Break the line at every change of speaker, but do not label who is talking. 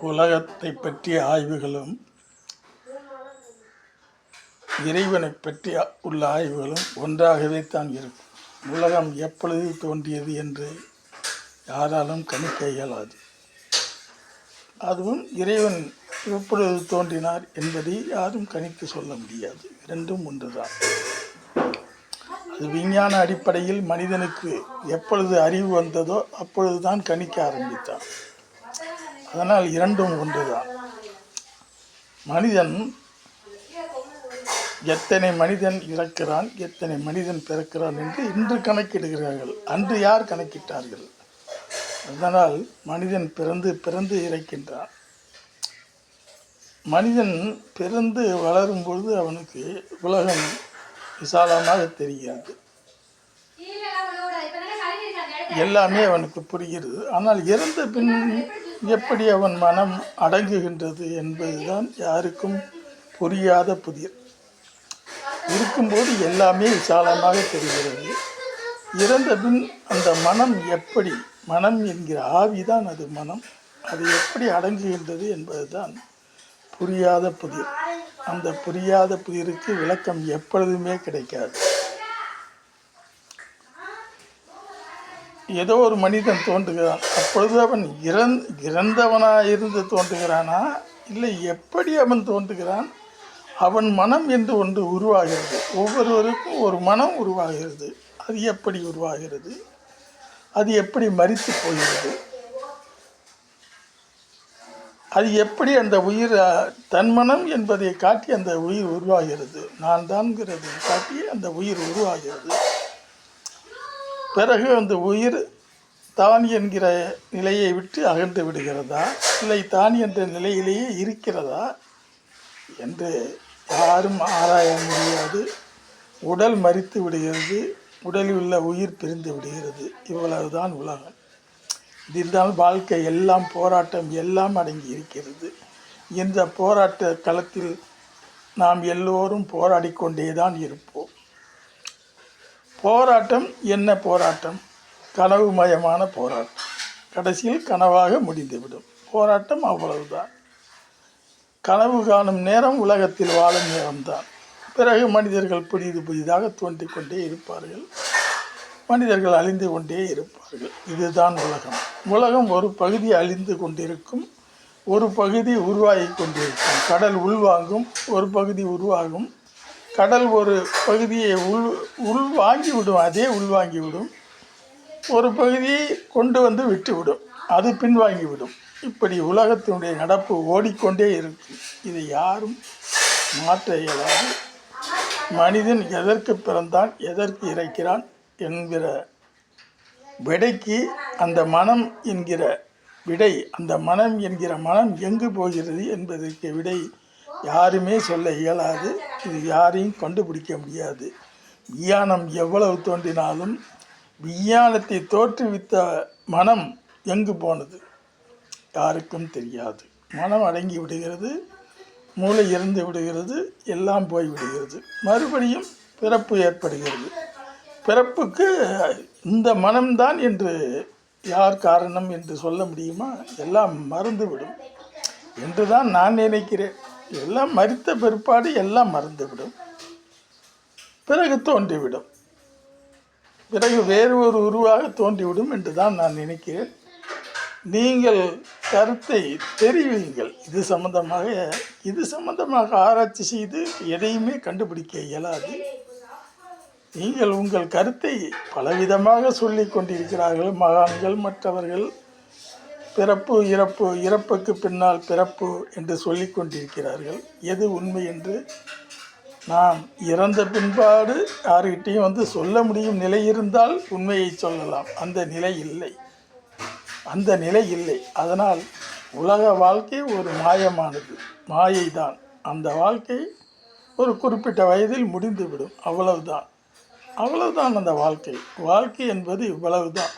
உலகத்தை பற்றிய ஆய்வுகளும் இறைவனை பற்றி உள்ள ஆய்வுகளும் ஒன்றாகவே தான் இருக்கும். உலகம் எப்பொழுது தோன்றியது என்று யாராலும் கணிக்க இயலாது. அதுவும் இறைவன் எப்பொழுது தோன்றினார் என்பதை யாரும் கணித்து சொல்ல முடியாது. இரண்டும் ஒன்றுதான். அது விஞ்ஞான அடிப்படையில் மனிதனுக்கு எப்பொழுது அறிவு வந்ததோ அப்பொழுதுதான் கணிக்க ஆரம்பித்தான். அதனால் இரண்டும் ஒன்றுதான். மனிதன் எத்தனை மனிதன் இறக்கிறான் எத்தனை மனிதன் பிறக்கிறான் என்று இன்று கணக்கிடுகிறார்கள். அன்று யார் கணக்கிட்டார்கள்? அதனால் மனிதன் பிறந்து பிறந்து இறக்கின்றான். மனிதன் பிறந்து வளரும் பொழுது அவனுக்கு உலகம் விசாலமாக தெரிகிறது எல்லாமே அவனுக்கு புரிகிறது. ஆனால் இறந்த பின் எப்படி அவன் மனம் அடங்குகின்றது என்பதுதான் யாருக்கும் புரியாத புதிர். இருக்கும்போது எல்லாமே விசாலமாக தெரிகிறது. இறந்த பின் அந்த மனம் எப்படி மனம் என்கிற ஆவிதான் அது மனம் அது எப்படி அடங்குகின்றது என்பதுதான் புரியாத புதிர். அந்த புரியாத புதிருக்கு விளக்கம் எப்பொழுதுமே கிடைக்காது. ஏதோ ஒரு மனிதன் தோன்றுகிறான். அப்பொழுது அவன் இறந் இறந்தவனாக இருந்து தோன்றுகிறானா? இல்லை எப்படி அவன் தோன்றுகிறான்? அவன் மனம் என்று ஒன்று உருவாகிறது. ஒவ்வொருவருக்கும் ஒரு மனம் உருவாகிறது. அது எப்படி உருவாகிறது? அது எப்படி மறித்து போகிறது? அது எப்படி அந்த உயிர் தன் மனம் என்பதை காட்டி அந்த உயிர் உருவாகிறது? நான் தான்கிறதை காட்டி அந்த உயிர் உருவாகிறது. பிறகு அந்த உயிர் தான் என்கிற நிலையை விட்டு அகன்று விடுகிறதா? இல்லை தான் என்ற நிலையிலேயே இருக்கிறதா? என்று யாரும் ஆராய முடியாது. உடல் மறித்து விடுகிறது. உடலில் உள்ள உயிர் பிரிந்து விடுகிறது. இவ்வளவுதான் உலகம். இதில்தான் வாழ்க்கை எல்லாம் போராட்டம் எல்லாம் அடங்கி இருக்கிறது. இந்த போராட்ட களத்தில் நாம் எல்லோரும் போராடி கொண்டே தான் இருப்போம். போராட்டம் என்ன போராட்டம்? கனவுமயமான போராட்டம். கடைசியில் கனவாக முடிந்துவிடும். போராட்டம் அவ்வளவுதான். கனவு காணும் நேரம் உலகத்தில் வாழும் நேரம்தான். பிறகு மனிதர்கள் புதிது புதிதாக தோன்றிக் கொண்டே இருப்பார்கள். மனிதர்கள் அழிந்து கொண்டே இருப்பார்கள். இதுதான் உலகம். உலகம் ஒரு பகுதி அழிந்து கொண்டிருக்கும் ஒரு பகுதி உருவாகி கொண்டிருக்கும். கடல் உள்வாங்கும் ஒரு பகுதி உருவாகும். கடல் ஒரு பகுதியை உள் உள் வாங்கி விடும் அதே உள்வாங்கி விடும். ஒரு பகுதியை கொண்டு வந்து விட்டுவிடும் அது பின்வாங்கி விடும். இப்படி உலகத்தினுடைய நடப்பு ஓடிக்கொண்டே இருக்கு. இதை யாரும் மாற்ற இயலாது. மனிதன் எதற்கு பிறந்தான் எதற்கு இறைக்கிறான் என்கிற விடைக்கு அந்த மனம் என்கிற விடை அந்த மனம் என்கிற மனம் எங்கு போகிறது என்பதற்கு விடை யாருமே சொல்ல இயலாது. இது யாரையும் கண்டுபிடிக்க முடியாது. விஞ்ஞானம் எவ்வளவு தோன்றினாலும் விஞ்ஞானத்தை தோற்றுவித்த மனம் எங்கு போனது? யாருக்கும் தெரியாது. மனம் அடங்கி விடுகிறது மூளை இறந்து விடுகிறது எல்லாம் போய் விடுகிறது. மறுபடியும் பிறப்பு ஏற்படுகிறது. பிறப்புக்கு இந்த மனம்தான் என்று யார் காரணம் என்று சொல்ல முடியுமா? எல்லாம் மறந்துவிடும். என்று தான் நான் நினைக்கிறேன். எல்லாம் மறித்த பிற்பாடு எல்லாம் மறந்துவிடும். பிறகு தோன்றிவிடும். பிறகு வேறு ஒரு உருவாக தோன்றிவிடும் என்று தான் நான் நினைக்கிறேன். நீங்கள் கருத்தை தெரிவிங்கள் இது சம்பந்தமாக இது சம்பந்தமாக ஆராய்ச்சி செய்து எதையுமே கண்டுபிடிக்க இயலாது. நீங்கள் உங்கள் கருத்தை பலவிதமாக சொல்லி கொண்டிருக்கிறார்கள். மகான்கள் மற்றவர்கள் பிறப்பு இறப்பு இறப்புக்கு பின்னால் பிறப்பு என்று சொல்லி கொண்டிருக்கிறார்கள். எது உண்மை என்று நாம் இறந்த பின்பாடு யாருக்கிட்டையும் வந்து சொல்ல முடியும் நிலை இருந்தால் உண்மையை சொல்லலாம். அந்த நிலை இல்லை. அந்த நிலை இல்லை. அதனால் உலக வாழ்க்கை ஒரு மாயமானது. மாயை தான் அந்த வாழ்க்கை ஒரு குறிப்பிட்ட வயதில் முடிந்துவிடும். அவ்வளவுதான். அவ்வளவுதான் அந்த வாழ்க்கை. வாழ்க்கை என்பது இவ்வளவுதான்.